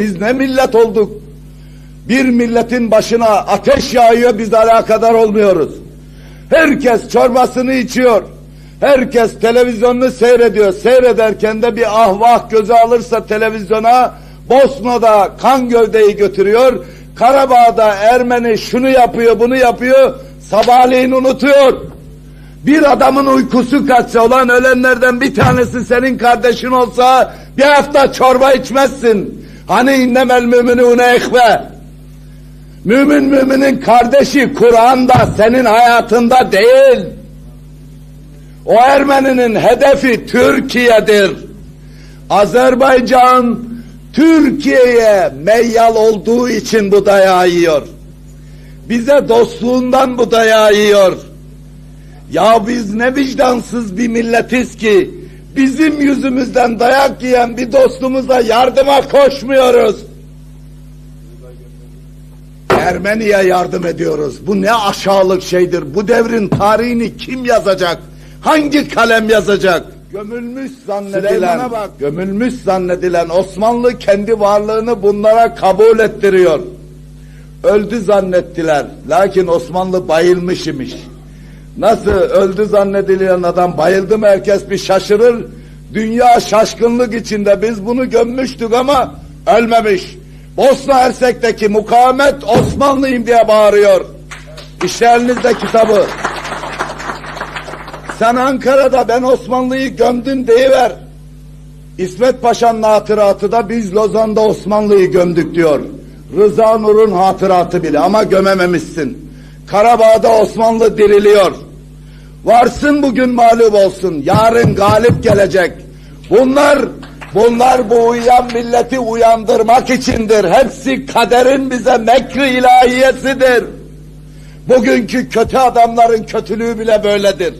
Biz ne millet olduk? Bir milletin başına ateş yağıyor biz alakadar olmuyoruz. Herkes çorbasını içiyor. Herkes televizyonunu seyrediyor. Seyrederken de bir ahvah göze alırsa televizyona Bosna'da kan gövdeyi götürüyor. Karabağ'da Ermeni şunu yapıyor bunu yapıyor. Sabahleyin unutuyor. Bir adamın uykusu kaçsa olan ölenlerden bir tanesi senin kardeşin olsa bir hafta çorba içmezsin. Hani innemel müminune ekbe. Mümin müminin kardeşi Kur'an'da senin hayatında değil. O Ermeninin hedefi Türkiye'dir. Azerbaycan Türkiye'ye meyyal olduğu için bu dayağı yiyor. Bize dostluğundan bu dayağı yiyor. Ya biz ne vicdansız bir milletiz ki bizim yüzümüzden dayak yiyen bir dostumuza yardıma koşmuyoruz. Ermeni'ye yardım ediyoruz. Bu ne aşağılık şeydir. Bu devrin tarihini kim yazacak? Hangi kalem yazacak? Gömülmüş zannedilen, bak. gömülmüş zannedilen Osmanlı kendi varlığını bunlara kabul ettiriyor. Öldü zannettiler. Lakin Osmanlı bayılmış imiş. Nasıl öldü zannedilen adam bayıldı mı herkes bir şaşırır. Dünya şaşkınlık içinde biz bunu gömmüştük ama ölmemiş. Bosna Hersek'teki mukavemet Osmanlıyım diye bağırıyor. İşte elinizde kitabı. Sen Ankara'da ben Osmanlı'yı gömdüm deyiver. İsmet Paşa'nın hatıratı da biz Lozan'da Osmanlı'yı gömdük diyor. Rıza Nur'un hatıratı bile ama gömememişsin. Karabağ'da Osmanlı diriliyor. Varsın bugün mağlup olsun. Yarın galip gelecek. Bunlar bunlar bu uyuyan milleti uyandırmak içindir. Hepsi kaderin bize mekri ilahiyesidir. Bugünkü kötü adamların kötülüğü bile böyledir.